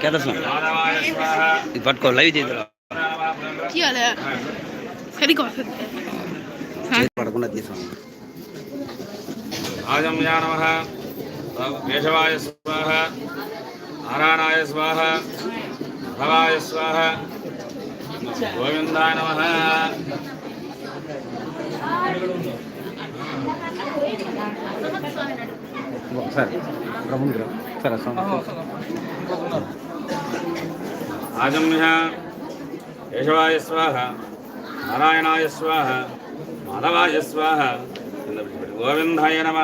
क्या दर्शन को लाइव जी क्या ले सरी को पड़कुना తీసాం आज़म या नमः केशवाय स्वाहा। नारायणाय स्वाहा। भवाय स्वाहा। गोविंदाय नमः। आगम्य यशवाय स्वाह आजम्य स्वाह नारायणायस्वाह माधवायस्वाह గోవిందాయ నమ.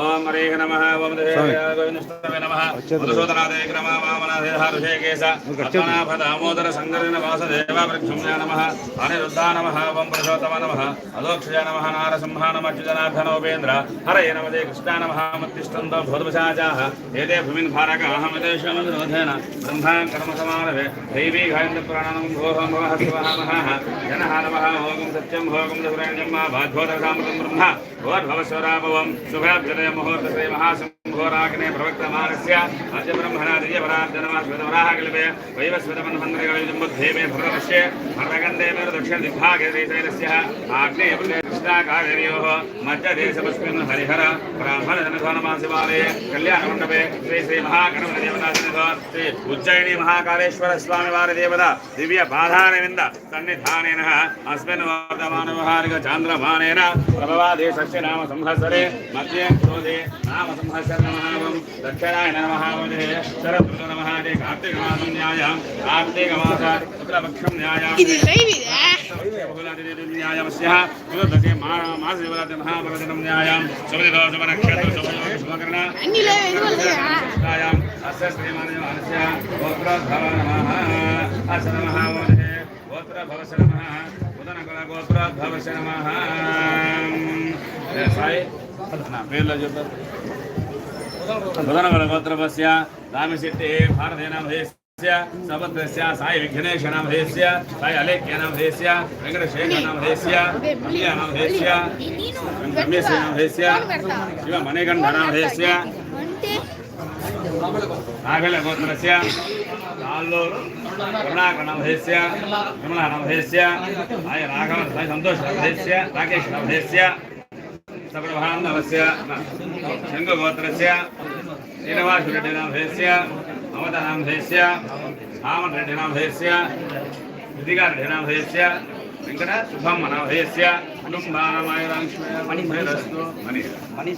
ఓం హరే నమ. ఓం గోవిందస్తవే నమ. మధుసూదనాదే క్రమ వామనాదేహాభిషేకేశ రత్నాభ దామోదర సంగరిన వాసదేవ వృక్షంజ నమ. అనిరుద్ధా నమ. ఓం పురుషోత్తమ నమ. అదోక్షజ నమ. నారసింహ నమ అర్జునాథనోపేంద్ర హరే నమదే కృష్ణ నమ. మత్తిష్టంతో భూతపశాచా. ఏదే భూమిన్ భారక అహమదేశమనురోధేన బ్రహ్మా కర్మ సమానవే దైవీ గాయంత్ర ప్రాణనం భోహం భవ శివ నమ జనహారవ భోగం సత్యం భోగం దశురాజ్యం మా బాధ్యోదకామృతం బ్రహ్మ भवद्भवस्वराभवं शुभाभ्युदय मुहूर्तश्री महाशम्भोराग्ने प्रवक्तमानस्य अद्य ब्रह्मणा दिव्यपरार्जनमास्मृतवराहकल्पे वैवस्वतमन्वन्तरिकलिजम्बुद्धेमे भरतपश्ये भरतगन्धे मेरु दक्षिणदिग्भागे श्रीशैलस्य आग्नेयपुण्ये कृष्णाकावेर्योः मध्यदेशपस्मिन् हरिहर ब्राह्मणजनधनमासिवालये कल्याणमण्डपे श्री श्री महागणपतिदेवतासनिधो श्री उज्जयिनी महाकालेश्वर स्वामी वारदेवता दिव्य पाधारविन्द सन्निधानेन अस्मिन् वर्तमानव्यवहारिक चान्द्रमानेन प्रभवादेशस्य नाम संवत्सरे मध्ये क्रोधे नाम संवत्सर नमः दक्षिणाय नमः वजे शरदृतु नमः దక్షిణాయ నమహావదే శరత్ నమహాదే కార్తీకమాసం న్యాయం కార్తీకమాసాత్ శుక్లపక్షం న్యాయం న్యాయమస్య సుదతే మాసవలతే మహాభగదనం న్యాయం సుమదిదోషమనక్షత్ర శుభకరణ అస్య శ్రీమానస్య గోత్రోద్భవ बुधनगणगोत्रपस्य रामशेट्टेः भारतीयनामधेयस्य सबत्रस्य साई विघ्नेशनामधेयस्य साई अलेख्यनामधेयस्य वेङ्कटशेखरनामधेयस्य कल्याणामधेयस्य रमेशनामधेयस्य शिवमणिकण्ठनामधेयस्य नागलगोत्रस्य నాల్లూరు కరుణాకరణభేస్య కమలానభేస్య ఆయన రాఘవ సంతోష నభేస్య రాకేష్ నభేస్య సప్రభాంగవస్య శంఖగోత్రస్య శ్రీనివాసరెడ్డినాభేస్య అమతనాభేస్య ఆమరెడ్డినాభేస్య విధిగారెడ్డినాభేస్య వెంకట శుభం మనభేస్య కుటుంబానామాయస్తు మణి మణి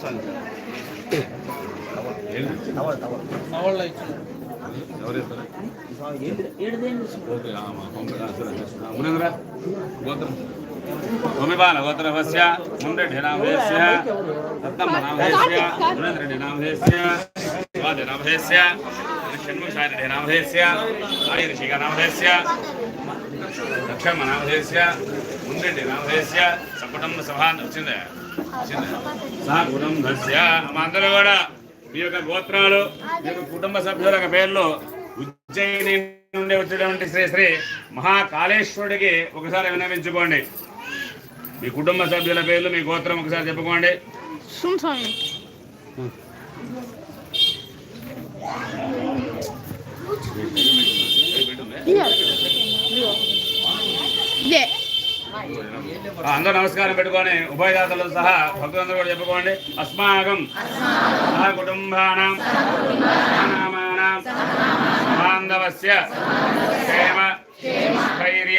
గోత్రం. భూమిపాలగోత్రవస్య ముండ్రిణామహేశ్య దత్తమ్మనామహేశ్య ధృంద్రిణామహేశ్య శివాదినామహేశ్య షణ్ముషాయనామహేశ్య ఆయుర్షిగానామహేశ్య దక్షమ్మనామహేశ్య ముండ్రిణామహేశ్య సంపుటంబ సభ వచ్చింది సహ కుటుంబస్య మాందరూ కూడా మీ యొక్క గోత్రాలు మీ యొక్క కుటుంబ సభ్యుల పేర్లు ఉజ్జయిని నుండి వచ్చినటువంటి శ్రీ శ్రీ మహాకాళేశ్వరుడికి ఒకసారి వినమించుకోండి మీ కుటుంబ సభ్యుల పేర్లు మీ గోత్రం ఒకసారి చెప్పుకోండి. అందరూ నమస్కారం పెట్టుకొని ఉభయదాతలు సహా భక్తులందరూ కూడా చెప్పుకోండి. అస్మాకం సహ కుటుంబానాం బాంధవస్య క్షేమ స్థైర్య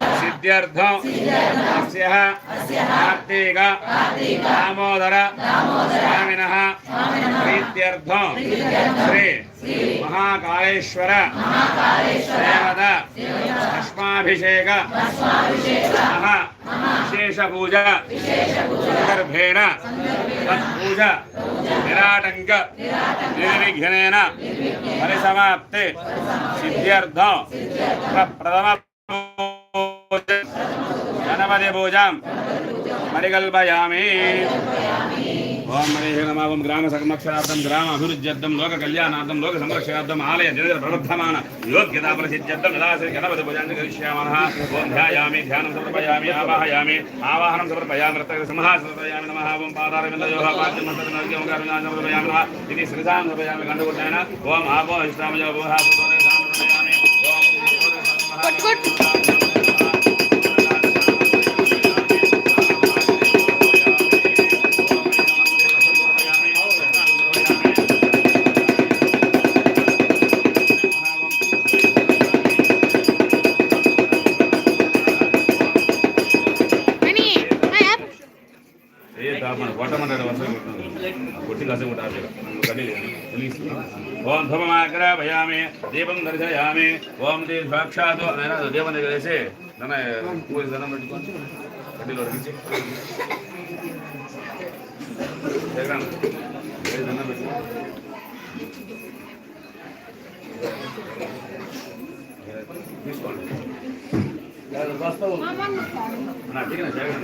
दामोदर। स्वामिनः। प्रीत्यर्थं श्री महाकालेश्वर। देवद अस्माभिषेक नमः। विशेषपूजा। सन्दर्भेण। तत्पूजा निराटङ्क। निर्विघ्नेन। परिसमाप्ते। प्रथम గణపతి పూజాం పరికల్పయామి ఓం మణిహే నమ ఓం గ్రామ సంరక్షణార్థం గ్రామ అభివృద్ధ్యర్థం లోక కళ్యాణార్థం లోక సంరక్షణార్థం ఆలయ జగద ప్రవర్ధమాన యోగ్యతా ప్రసిద్ధ్యర్థం యదాశ్రీ గణపతి పూజాన్ని కరిష్యామः ఓం ధ్యాయామి ధ్యానం సమర్పయామి ఆవాహయామి ఆవాహనం సమర్పయామి రక్త సింహాసనం సమర్పయామి నమః ఓం పాదారవిందయోః పాద్యం మంత్రం ఓంకారం సమర్పయామి నమః ఇది శ్రీసాం సమర్పయామి గండగుట్టేన ఓం ఆపో ఇష్టామయ ఓహా సుతోరే సాం సమర్పయామి ఓం కొట్టు కొట్టు ఓం దేవి సాక్షాత్ అయినా దేవుని దగ్గర వేసి నన్న పూజ దండం పెట్టుకొని కడ్డీలో అడిగించి దండం పెట్టుకో తీసుకోండి. వస్తావు. నా జగన్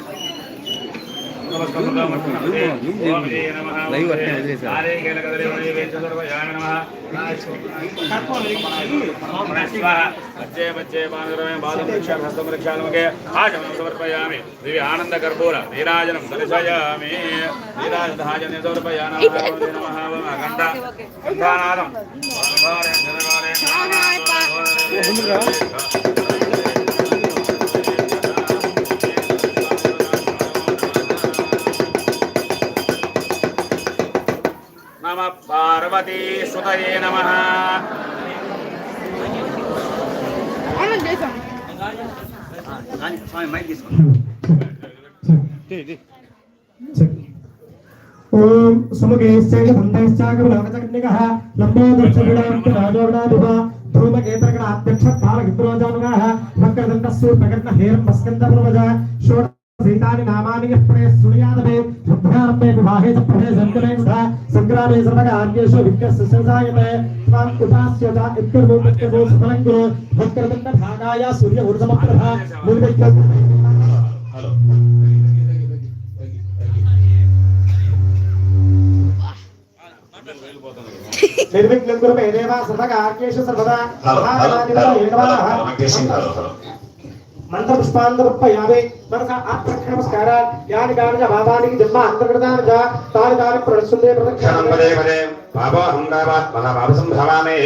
సమర్పయామి దివి ఆనంద కర్పూర నీరాజనం దర్శయామి నీరాజధాజన సమర్పయామి గంట గంటానాదం भगवते सुतये नमः। ओम समगेश्चैव धन्दैश्चाकमलाकचक्रिकः लम्बोदर्शगुणान्तराजोगुणादिवा धूमकेतरगणाध्यक्षः तारकिद्रोजानुगाः वक्रदन्तस्सूर्पकर्णहेरं भस्कन्दपूर्वजा षोड ధూమకేతరగణ అధ్యక్ష పాలగిద్రోజానుగాః వక్రదండస్సు ప్రకటన హేరం మస్కందప్రవజ షోడ సీతాని నామాని యః పడే శృణుయాదమే యుద్ధారంభే వివాహే చ పడే సంకలే సుధా సంగ్రామే సర్వకార్యేషు విక్రస్యసాయతే త్వాం ఉపాస్యత ఇత్కర్వో ఇత్కర్వో సఫలం కురు వక్రదండ భాగాయ సూర్య ఊర్జమప్రభ మూలికైక హలో నిర్విఘ్నం కురు మే దేవా సర్వకార్యేషు సర్వదా హలో హలో హలో మంత్రపుష్పాంతరుప్ప యావే మనస ఆప్రక్షణ నమస్కార యాని కారణ భావానికి జన్మ అంతర్గతాన జ తాని కారణ ప్రదర్శుందే ప్రదక్షిణం పదే పదే పాపహంగావాత్ మన పాప సంభవామే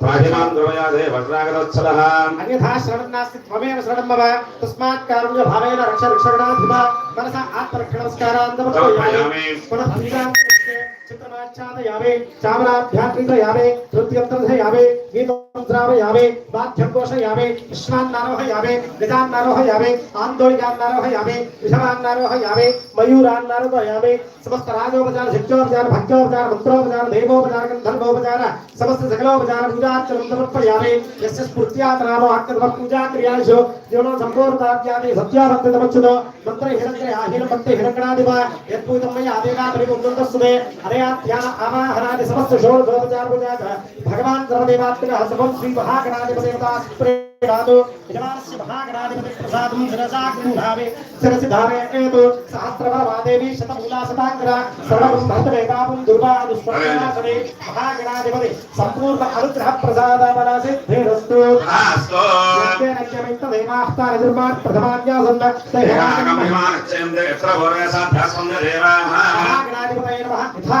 ప్రాహిమాం ద్రవయాదే వజ్రాగరోత్సలః. అన్యథా శ్రవణం త్వమేవ శ్రవణం మమ తస్మాత్ కారుణ్య భావేన రక్ష రక్షణాధిప. మనస ఆత్మరక్షణ నమస్కారాంతం పునః चित्रमाच्छादयावे चामराभ्याकृतयावे तृतीयप्रथयावे गीतं श्रावयावे वाद्यं घोषयावे विश्वान्नारोहयावे गजान्नारोहयावे आन्दोलिकान्नारोहयावे विषमान्नारोहयावे मयूरान्नारोहयावे, समस्त राजोपचार, शिक्षोपचार प्रयात्या आवाहनादि समस्त षोड़ दोपचार पूजा का भगवान सर्वदेवात्मकः सर्वं श्री महागणाधिपतिर्ता प्रेणादो यजमानस्य महागणाधिपतिप्रसादं शिरसाग्निधावे शिरसि धारयेतु सहस्रवरमादेवी शतमूलासताङ्करा सर्वब्रह्मत्वेतापं दुर्गा दुष्प्रणासने महागणाधिपति सम्पूर्ण अनुग्रहप्रसादाबलासिद्धिरस्तु यज्ञेनज्ञमित्तदेवास्तानि दुर्गात् प्रथमाज्ञासन्न देवागमहिमानच्चयं देवत्रभोरसाभ्यासं देवाः महागणाधिपतये नमः यथा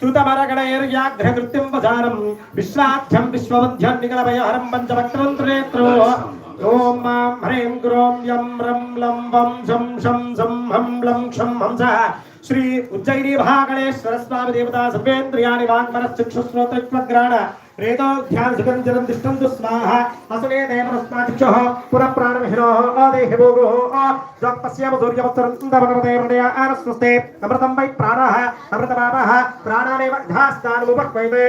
स्तुतमरगणैर्याघ्रकृत्यं वधानं विश्वाख्यं विश्वमध्यं निगलभयहरं पञ्चवक्त्रं त्रिनेत्रो ॐ मां ह्रीं ग्रों यं रं लं वं शं शं शं हं लं क्षं हंसः శ్రీ ఉజ్జయిని మహాగణేశ్వర స్వామి దేవత సర్వేంద్రియాణి వాంగ్మనశ్చక్షుశ్రోత్రగ్రాణ రేతోభ్యాన్ సుగంజనం తిష్టంతు స్వాహ అసునే దేవరస్మాక్షో పురప్రాణమిహినో ఆదేహభోగో స్వప్స్యామ సూర్యవత్తరంతమనమదేవృణయ ఆనస్వస్తే అమృతం వై ప్రాణ అమృతమాప ప్రాణానేవ ఘాస్తానముపక్వైతే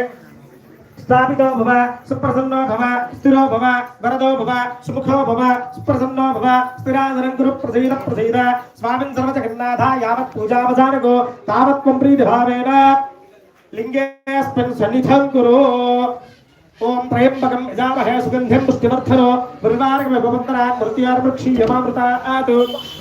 स्थापितो भव, सुप्रसन्नो भव, स्थिरो भव, वरदो भव, सुमुखो भव, सुप्रसन्नो भव स्थिरादनं कुरु प्रसीद प्रसीद। स्वामिन् सर्वजगन्नाथ यावत् पूजावसानगो, तावत् त्वं प्रीतिभावेन लिङ्गेऽस्मिन् सन्निधं कुरु। ॐ त्र्यम्बकं यजामहे सुगन्धिं पुष्टिवर्धनो। निर्वारकमेवमन्तरात् मृत्यार्मृक्षीयमामृतात्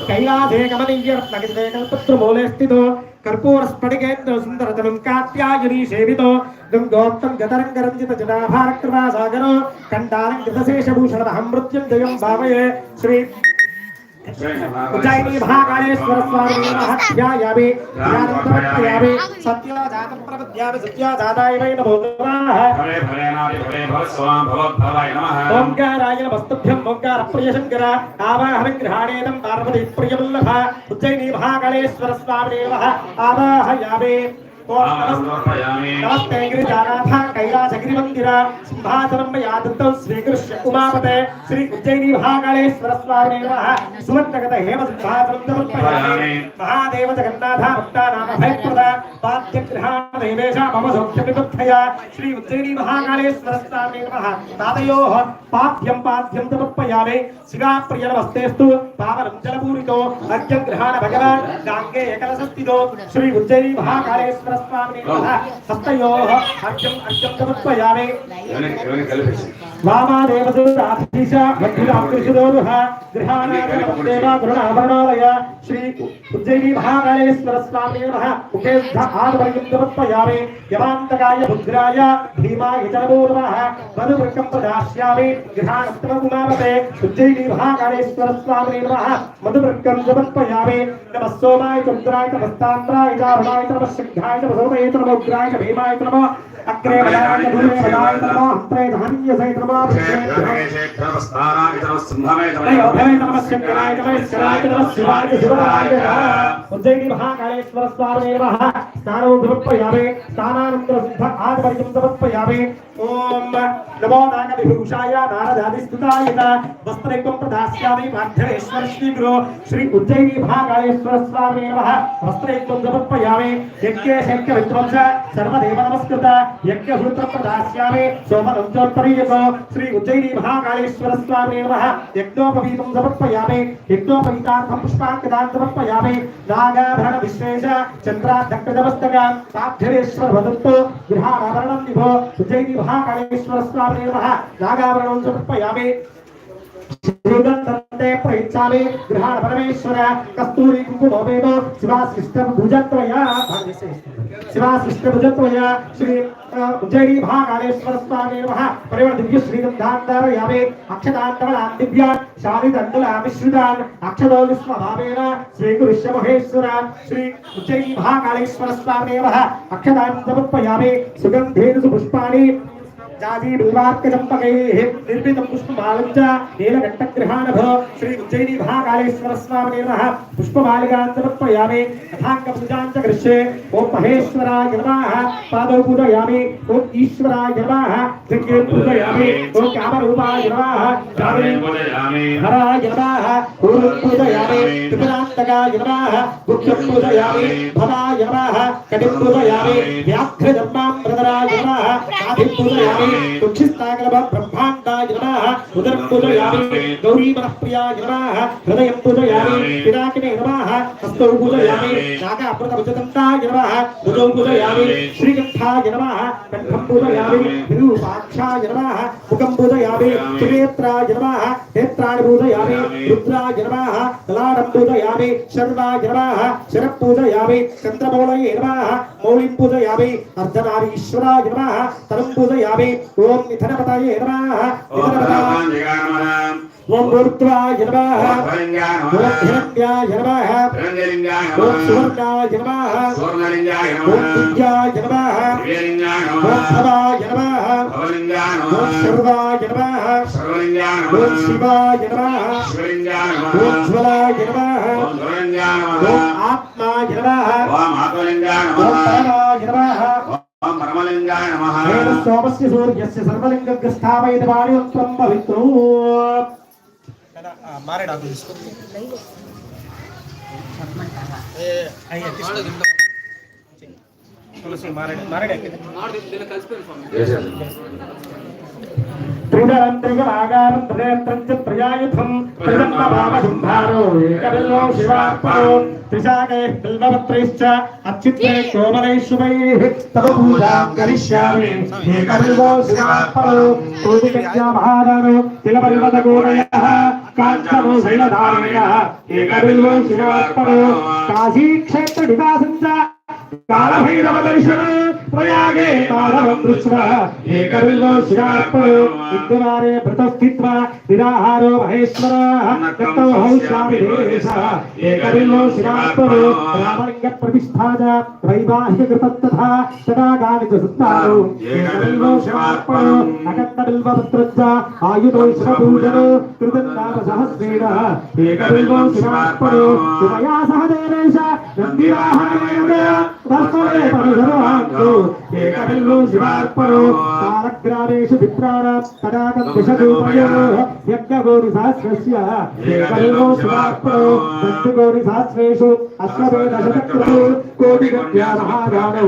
कैलासे कमनीयरत्नगिते कल्पत्रमूले स्थितो। कर्पूरस्फटिकेन्द्र सुन्दरतनं कात्यायनी सेवितो गङ्गोक्तं गतरङ्गरञ्जित जनाभारकृपासागरो कण्डालङ्कृतशेषभूषणमहं मृत्युञ्जयं भावये श्री उज्जयिनी महाकालेश्वर स्वामी नमः ध्यायामि ध्यानन्तमर्पयामि सत्योजातं प्रपद्यामि सत्योजाताय वै नमो नमः। भवे भवे नारि भवे भव स्वाम भवद्भवाय नमः। ओंकाराय नमस्तुभ्यं ओंकार प्रिय शंकर आवाहनं गृहाणेनं पार्वती प्रियवल्लभ उज्जयिनी महाकालेश्वर स्वामी नमः आवाहयामि नमस्ते गिरिजानाथ कैलासगिरिमन्दिर सिंहासनं मया दत्तं उमापते श्री उज्जयिनी महाकालेश्वर स्वामी नमः। सुवर्णगत हेम सिंहासनं समर्पयामि महादेव जगन्नाथ भक्तानाम भयप्रद पाद्यग्रहाण देवेश मम सौख्यमिबद्धया श्री उज्जयिनी महाकालेश्वर स्वामी नमः। तातयोः पाद्यं पाद्यं समर्पयामि शिवाप्रिय नमस्तेस्तु पावनं जलपूरितो। अर्घ्यं गृहाण भगवान् गाङ्गे एकलसस्थितो। श्री उज्जयिनी महाकालेश्वर स्वामी नमः। हस्तयोः अर्घ्यं अर्घ्यं समर्पयामि వామాదేవృణాభరణాలయ శ్రీ ఉజ్జయిని మహాకాళేశ్వరస్వామి ఉపేద్ధ ఆద్వర్యుక్తమత్మయామి యమాంతకాయ భుద్రాయ భీమాయ జలపూర్వ మధువృకం ప్రదాస్యామి గృహాణస్తమకుమారతే ఉజ్జయిని మహాకాళేశ్వరస్వామి మధువృకం సమర్పయామి నమ సోమాయ చంద్రాయ నమస్తాంద్రాయ దారుణాయ నమ శుద్ధాయ నమ సోమయేత నమ ఉగ్రాయ భీమాయ నమ सोमाय चन्द्राय च हस्तान्द्राय च अरुणाय च नमः सिद्धाय च भसोमये च नमो उग्राय च भीमाय च नमः अग्रे वदाय च भूमे वदाय च नमः हस्ते धान्यसहित नमः उज्जयिनी महाकालेश्वर स्वामी नमः स्नानो समर्पयामि स्नानानन्तरं सिद्ध आदिपर्यं समर्पयामि ॐ नमो नागविभूषाय नारदादिस्तुताय च वस्त्रैकं प्रदास्यामि माध्यमेश्वर श्रीगुरो श्री उज्जयिनी महाकालेश्वर स्वामी नमः वस्त्रैकं समर्पयामि यज्ञे शैक्यविध्वंस सर्वदेव नमस्कृत యజ్ఞహృతం దాస్యామి సోమరంజోత్పరీయతో శ్రీ ఉజ్జయిని మహాకాళేశ్వర స్వామి నమ యజ్ఞోపవీతం సమర్పయామి యజ్ఞోపవీతార్థం పుష్పాంకదాం సమర్పయామి నాగాభరణ విశ్వేశ చంద్రాధక్తమస్తగా సాధ్యవేశ్వర వదంతో గృహాభరణం విభో ఉజ్జయిని మహాకాళేశ్వర స్వామి నమ నాగాభరణం సమర్పయామి गृहाण परमेश्वर, कस्तूरी कुङ्कुमोमेव शिवाशिष्टभुजत्वया शिवाशिष्टभुजत्वया श्री उज्जयिनी महाकालेश्वर स्वामी नमः। परिवर्ण दिव्य श्रीगन्धान् धारयामि अक्षतान्तवलान् दिव्यान्, शालिदण्डलामिश्रितान् अक्षतो विश्वभावेन स्वीकुरुष्य महेश्वर श्री उज्जयिनी महाकालेश्वर स्वामी नमः। बिल्वार्कचम्पकैः निर्मितं पुष्पमालं च श्री उज्जयिनी महाकालेश्वर स्वामिने नमः। पुष्पमालिकान् समर्पयामि यथाङ्गपूजां च कृष्ये ॐ महेश्वराय नमः। पादौ पूजयामि ॐ ईश्वराय नमः। भृङ्गे पूजयामि ॐ कामरूपाय नमः हराय नमः। पूजयामि त्रिपुरान्तकाय नमः। गुप्तं पूजयामि भवाय नमः। कटिं पूजयामि व्याघ्रजन्मामृतराय नमः। नाभिं पूजयामि तुक्षिस्तागलभ ब्रह्माण्डाय नमः। उदरं पूजयामि। गौरीमनःप्रियाय नमः। हृदयं पूजयामि। पिनाकिने नमः। हस्तौ पूजयामि। नागामृतभुजदन्ताय नमः। भुजौ पूजयामि। श्रीकण्ठाय नमः। कण्ठं पूजयामि। विरूपाक्षाय नमः। मुखं पूजयामि। त्रिनेत्राय नमः। नेत्राणि पूजयामि। रुद्राय नमः। ललाटं पूजयामि। शर्वाय नमः। शरः पूजयामि। चन्द्रमौळये नमः। मौलिं पूजयामि। अर्धनारीश्वराय नमः। तलं पूजयामि। ఓం మిథనపతయే నమః మిథనపతాయ నమః ఓం భూర్త్వాయ నమః భూర్ధ్యాయ నమః ఓం సువర్ణాయ నమః ఓం దివ్యాయ నమః ఓం నమః ఓం నమః ఓం నమః ఓం నమః ఓం నమః ఓం నమః సోమస్య సూర్యస్య సర్వలింగ స్థాపయతి వాణిత్వం పవిత్రో మారేడాకు తీసుకో त्रिगरन्त्रिगरागारं त्रिनेत्रञ्च त्रियायुधं त्रिदन्नभावसंभारो एकबिल्लो शिवार्पणो త్రిశాఖే బిల్వపత్రైశ్చ అచ్యుత్రే కోమలైశ్వరైః తవ పూజాం కరిష్యామి ఏకబిల్లో శివార్పణో కోటికన్యా మహాదానో తిలపరిమతగోరయః కాంచనో శైలధారణయः ఏకబిల్లో శివార్పణో కాశీక్షేత్ర నివాసం చ కాళభైరవ దర్శన ప్రయాగే మాధవం దృష్ట్వా ఏకవిల్లో శిరార్పణో విద్యమానే భృతస్థిత్వా నిరాహారో మహేశ్వర దత్తో హౌష్యామి దేశ ఏకవిల్లో శిరార్పణో రామలింగ ప్రతిష్ఠాన వైవాహిక కృతం తథా తదా గానిత సుత్తాను ఏకవిల్లో శిరార్పణో అగంత బిల్వపత్రచ్చ ఆయుధో శివపూజనో కృతం తస్మై పరధర్వాంతో ఏకబిల్లు శివార్పణో సారగ్రామేషు విప్రాణ తడాగం దిశదూపయో యజ్ఞగోరి సహస్రస్య ఏకబిల్లు కోటిగత్యా మహారాణో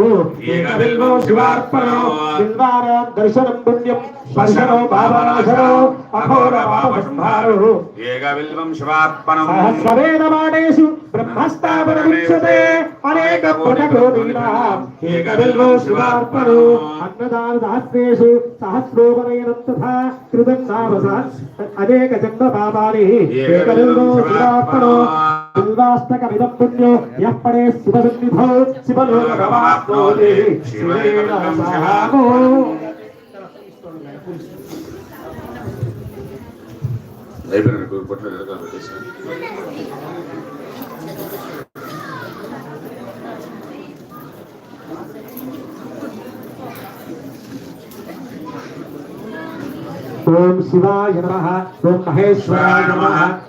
ఏకబిల్లు శివార్పణో బిల్వానాం దర్శనం పుణ్యం స్పర్శనో పాపనాశనో అఘోర పాపసంహారో ఏకవిల్వం శివార్పణం. సహస్రవేదమానేషు బ్రహ్మస్థాపన విచ్యతే అనేక పుటకోదీనాం ఏకబిల్వో శివార్పణో. అన్నదాన సహస్రేషు సహస్రోపనయనం తథా కృతం నామ సహస్ర అనేక జన్మ పాపాని ఏకబిల్వో శివార్పణో. బిల్వాష్టకమిదం పుణ్యో యః పడే శివసన్నిధౌ శివలోకమాప్నోతి శివేన సహామో అయిపోయినాడు పొట్ల ఎడకాలు పెట్టేసి ఓం శివాయ నమ ఓం మహేశ్వరాయ నమ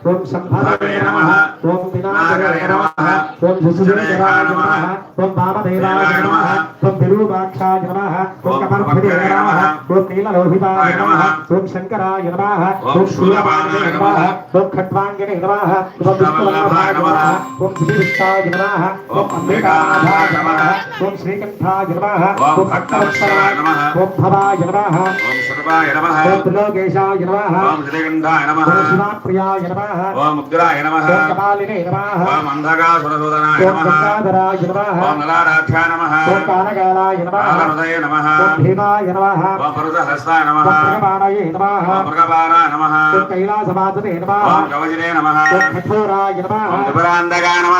ఓం శంభవే నమ ओम पिनाकराय नमः ओम भुसुजनाय नमः ओम वामदेवाय नमः ओम विरूपाक्षाय नमः ओम कमलफुलाय नमः ओम नीललोहिताय नमः ओम शंकराय नमः ओम शूलपादाय नमः ओम खट्वांगिने नमः ओम विष्णुवल्लभाय नमः ओम श्रीविष्टाय नमः ओम अम्बिकानाथाय नमः ओम श्रीकंठाय नमः ओम खट्टवत्सराय नमः ओम भवाय नमः ओम सर्वाय नमः ओम त्रिलोकेशाय नमः ओम श्रीकंठाय नमः ओम शिवाप्रियाय नमः ओम मुद्राय नमः ओम కపాలినే నమ ఓం అంధకాసురసూదనాయ ఓం నమ గంగాధరాయ నమ ఓం నలారాక్షాయ నమ ఓం కానకాలాయ నమ ఓం భీమాయ నమ ఓం పరుదహస్తాయ నమ ఓం ప్రియమాణయే నమ ఓం మృగపారాయ నమ ఓం కైలాసవాసనే నమ ఓం కవచినే నమ ఓం కఠోరాయ నమ ఓం త్రిపురాంధకాయ నమ